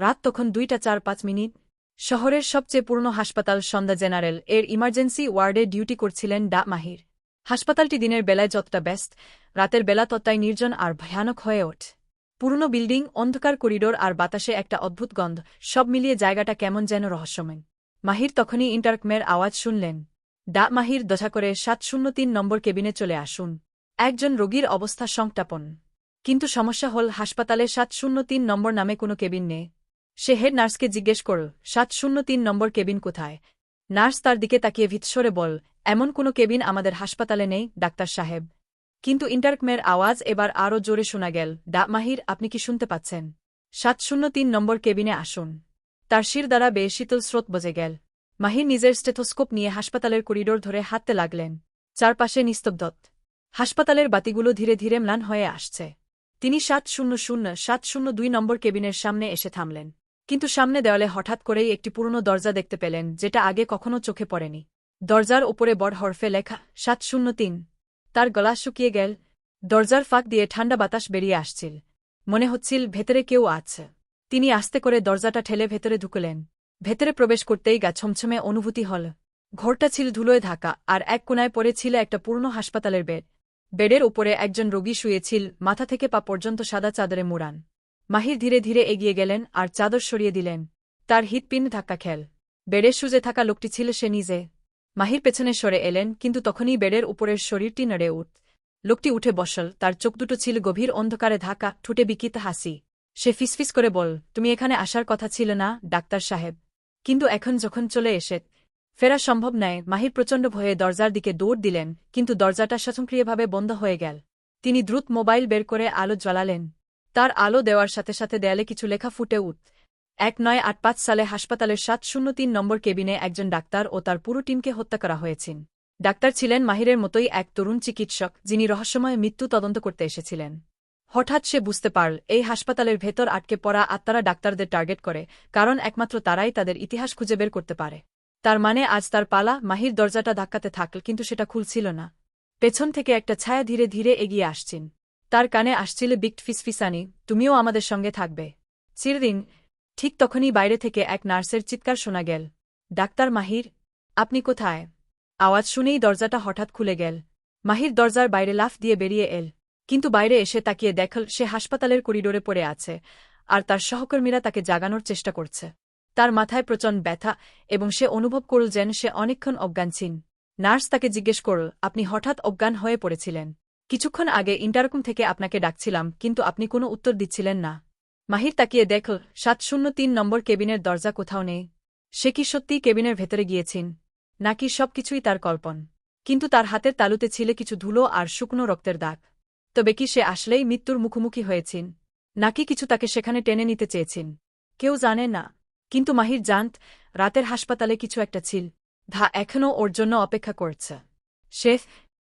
রাত তখন দুইটা চার পাঁচ মিনিট। শহরের সবচেয়ে পুরনো হাসপাতাল সন্ধ্যা জেনারেল, এর ইমার্জেন্সি ওয়ার্ডে ডিউটি করছিলেন ডা মাহির। হাসপাতালটি দিনের বেলায় যতটা ব্যস্ত, রাতের বেলা ততটাই নির্জন আর ভয়ানক হয়ে ওঠ। পুরনো বিল্ডিং, অন্ধকার করিডোর আর বাতাসে একটা অদ্ভুত গন্ধ, সব মিলিয়ে জায়গাটা কেমন যেন রহস্যময়। মাহির তখনই ইন্টারকমের আওয়াজ শুনলেন। ডা মাহির দশা করে সাত শূন্য তিন নম্বর কেবিনে চলে আসুন। একজন রোগীর অবস্থা সংটাপন কিন্তু সমস্যা হল হাসপাতালে সাত শূন্য তিন নম্বর নামে কোনো কেবিন নেই। সে হেড নার্সকে জিজ্ঞেস করল সাত শূন্য তিন নম্বর কেবিন কোথায়? নার্স তার দিকে তাকিয়ে ভিতসরে বল, এমন কোনো কেবিন আমাদের হাসপাতালে নেই, ডাক্তার সাহেব। কিন্তু ইন্টারকমের আওয়াজ এবার আরও জোরে শোনা গেল ডা মাহির, আপনি কি শুনতে পাচ্ছেন? সাত শূন্য তিন নম্বর কেবিনে আসুন। তার শির দ্বারা বেশ শীতল স্রোত বজে গেল। মাহির নিজের স্টেথোস্কোপ নিয়ে হাসপাতালের করিডোর ধরে হাঁটতে লাগলেন। চারপাশে নিস্তব্ধত। হাসপাতালের বাতিগুলো ধীরে ধীরে ম্লান হয়ে আসছে। তিনি সাত শূন্য শূন্য সাত শূন্য দুই নম্বর কেবিনের সামনে এসে থামলেন। কিন্তু সামনে দেওয়ালে হঠাৎ করেই একটি পুরনো দরজা দেখতে পেলেন, যেটা আগে কখনো চোখে পড়েনি। দরজার ওপরে বড় হরফে লেখা সাত শূন্য তিন তার গলা শুকিয়ে গেল, দরজার ফাঁক দিয়ে ঠান্ডা বাতাস বেরিয়ে আসছিল। মনে হচ্ছিল ভেতরে কেউ আছে। তিনি আস্তে করে দরজাটা ঠেলে ভেতরে ঢুকলেন। ভেতরে প্রবেশ করতেই গা ছমছমে অনুভূতি হল। ঘরটা ছিল ধুলোয় ঢাকা, আর এক কোনায় পড়ে ছিল একটা পুরনো হাসপাতালের বেড। বেডের উপরে একজন রোগী শুয়েছিল, মাথা থেকে পা পর্যন্ত সাদা চাদরে মুড়ান। মাহির ধীরে ধীরে এগিয়ে গেলেন আর চাদর সরিয়ে দিলেন। তার হিতপিন ধাক্কা খেল। বেডে সুজে থাকা লোকটি ছিল সে নিজে। মাহির পেছনে সরে এলেন, কিন্তু তখনই বেডের উপরের শরীরটি নড়ে উঠ লোকটি উঠে বসল। তার চোখ দুটো ছিল গভীর অন্ধকারে ঢাকা, ঠুটে বিকিত হাসি। সে ফিসফিস করে বল তুমি এখানে আসার কথা ছিল না, ডাক্তার সাহেব। কিন্তু এখন যখন চলে এসে ফেরা সম্ভব নয়, মাহির প্রচণ্ড ভয়ে দরজার দিকে দৌড় দিলেন, কিন্তু দরজাটা স্বয়ংক্রিয়ভাবে বন্ধ হয়ে গেল। তিনি দ্রুত মোবাইল বের করে আলো জ্বালালেন। তার আলো দেওয়ার সাথে সাথে দেয়ালে কিছু লেখা ফুটে উঠ। এক নয় আট পাঁচ সালে হাসপাতালের সাত শূন্য তিন নম্বর কেবিনে একজন ডাক্তার ও তার পুরো টিমকে হত্যা করা হয়েছিল ডাক্তার ছিলেন মাহিরের মতোই এক তরুণ চিকিৎসক, যিনি রহস্যময় মৃত্যু তদন্ত করতে এসেছিলেন। হঠাৎ সে বুঝতে পারল, এই হাসপাতালের ভেতর আটকে পড়া আত্মারা ডাক্তারদের টার্গেট করে, কারণ একমাত্র তারাই তাদের ইতিহাস খুঁজে বের করতে পারে। তার মানে আজ তার পালা মাহির দরজাটা ধাক্কাতে থাকল, কিন্তু সেটা খুলছিল না। পেছন থেকে একটা ছায়া ধীরে ধীরে এগিয়ে আসছেন। তার কানে আসছিল বিক্ট ফিসফিসানি, তুমিও আমাদের সঙ্গে থাকবে। চিরদিন, ঠিক তখনই বাইরে থেকে এক নার্সের চিৎকার শোনা গেল। ডাক্তার মাহির, আপনি কোথায়? আওয়াজ শুনেই দরজাটা হঠাৎ খুলে গেল। মাহির দরজার বাইরে লাফ দিয়ে বেরিয়ে এল, কিন্তু বাইরে এসে তাকিয়ে দেখল সে হাসপাতালের করিডোরে পড়ে আছে, আর তার সহকর্মীরা তাকে জাগানোর চেষ্টা করছে। তার মাথায় প্রচণ্ড ব্যথা এবং সে অনুভব করল যেন সে অনেকক্ষণ অজ্ঞান ছিন নার্স তাকে জিজ্ঞেস করল, আপনি হঠাৎ অজ্ঞান হয়ে পড়েছিলেন? কিছুক্ষণ আগে ইন্টারকম থেকে আপনাকে ডাকছিলাম, কিন্তু আপনি কোনো উত্তর দিচ্ছিলেন না। মাহির তাকিয়ে দেখল সাত শূন্য তিন নম্বর কেবিনের দরজা কোথাও নেই। সে কি সত্যিই কেবিনের ভেতরে গিয়েছেন? নাকি সবকিছুই তার কল্পন? কিন্তু তার হাতের তালুতে ছিল কিছু ধুলো আর শুকনো রক্তের দাগ। তবে কি সে আসলেই মৃত্যুর মুখোমুখি হয়েছেন? নাকি কিছু তাকে সেখানে টেনে নিতে চেয়েছেন? কেউ জানে না। কিন্তু মাহির জানত, রাতের হাসপাতালে কিছু একটা ছিল। ধা এখনও ওর জন্য অপেক্ষা করছে। শেফ